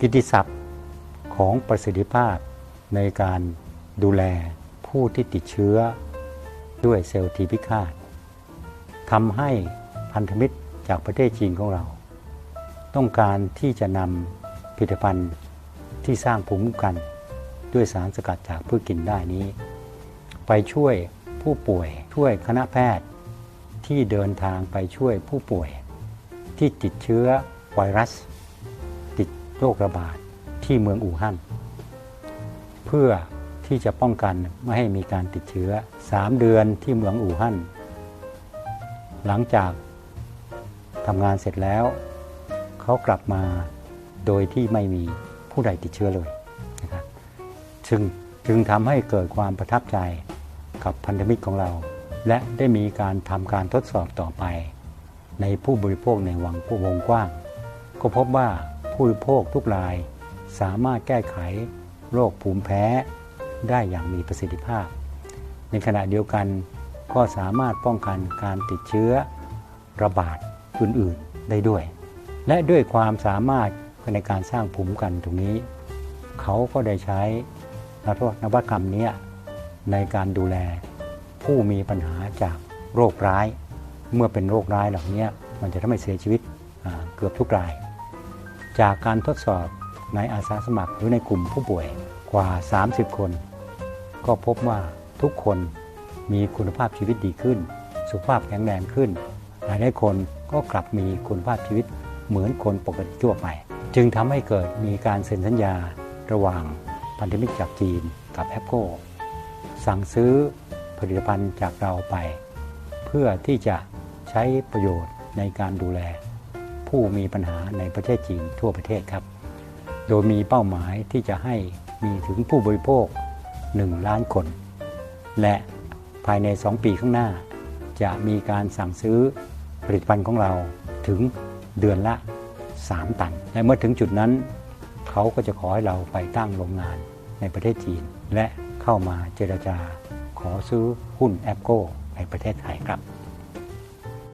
กิตติศัพท์ของประสิทธิภาพในการดูแลผู้ที่ติดเชื้อด้วยเซลล์ทีพิฆาตทำให้พันธมิตรจากประเทศจีนของเรา ต้องการที่จะนำผลิตภัณฑ์ที่สร้างภูมิคุ้มกัน ด้วยสารสกัดจากพืชกินได้นี้ ไปช่วยผู้ป่วยช่วยคณะแพทย์ที่เดินทางไปช่วยผู้ป่วย ที่ติดเชื้อไวรัส โรคระบาดที่เมืองอู่ฮั่นเพื่อที่จะป้องกันไม่ให้มีการติดเชื้อ 3 เดือนที่เมืองอู่ฮั่นหลังจากทำงานเสร็จแล้ว เขากลับมาโดยที่ไม่มีผู้ใดติดเชื้อเลยนะครับจึงจึงทำให้เกิดความประทับใจกับพันธมิตรของเรา และได้มีการทำการทดสอบต่อไป ในผู้บริโภคในวังวงกว้าง ก็พบว่า ผู้บริโภคทุกราย สามารถแก้ไขโรคภูมิแพ้ได้อย่างมีประสิทธิภาพ ในขณะเดียวกันก็สามารถป้องกันการติดเชื้อระบาดอื่นๆได้ด้วย และด้วยความสามารถในการสร้างภูมิคุ้มกันตรงนี้ เขาก็ได้ใช้นวัตกรรมนี้ในการดูแลผู้มีปัญหาจากโรคร้าย เมื่อเป็นโรคร้ายเหล่านี้มันจะทำให้เสียชีวิตเกือบทุกราย จากการทดสอบในอาสาสมัครหรือในกลุ่มผู้ป่วยกว่า 30 คน ก็พบว่าทุกคนมีคุณภาพชีวิตดีขึ้น สุขภาพแข็งแรงขึ้น หลายหลายคนก็กลับมีคุณภาพชีวิตเหมือนคนปกติทั่วไป จึงทำให้เกิดมีการเซ็นสัญญาระหว่างพันธมิตรจากจีนกับแอปโกสั่งซื้อผลิตภัณฑ์จากเราไป เพื่อที่จะใช้ประโยชน์ในการดูแล ผู้มีปัญหาในประเทศจีนทั่วประเทศครับ โดยมีเป้าหมายที่จะให้มีถึงผู้บริโภค 1 ล้านคน และภายใน 2 ปีข้างหน้า จะมีการสั่งซื้อผลิตภัณฑ์ของเราถึงเดือนละ 3 ตัน และเมื่อถึงจุดนั้น เขาก็จะขอให้เราไปตั้งโรงงานในประเทศจีน และเข้ามาเจรจาขอซื้อหุ้นแอปโกในประเทศไทยครับ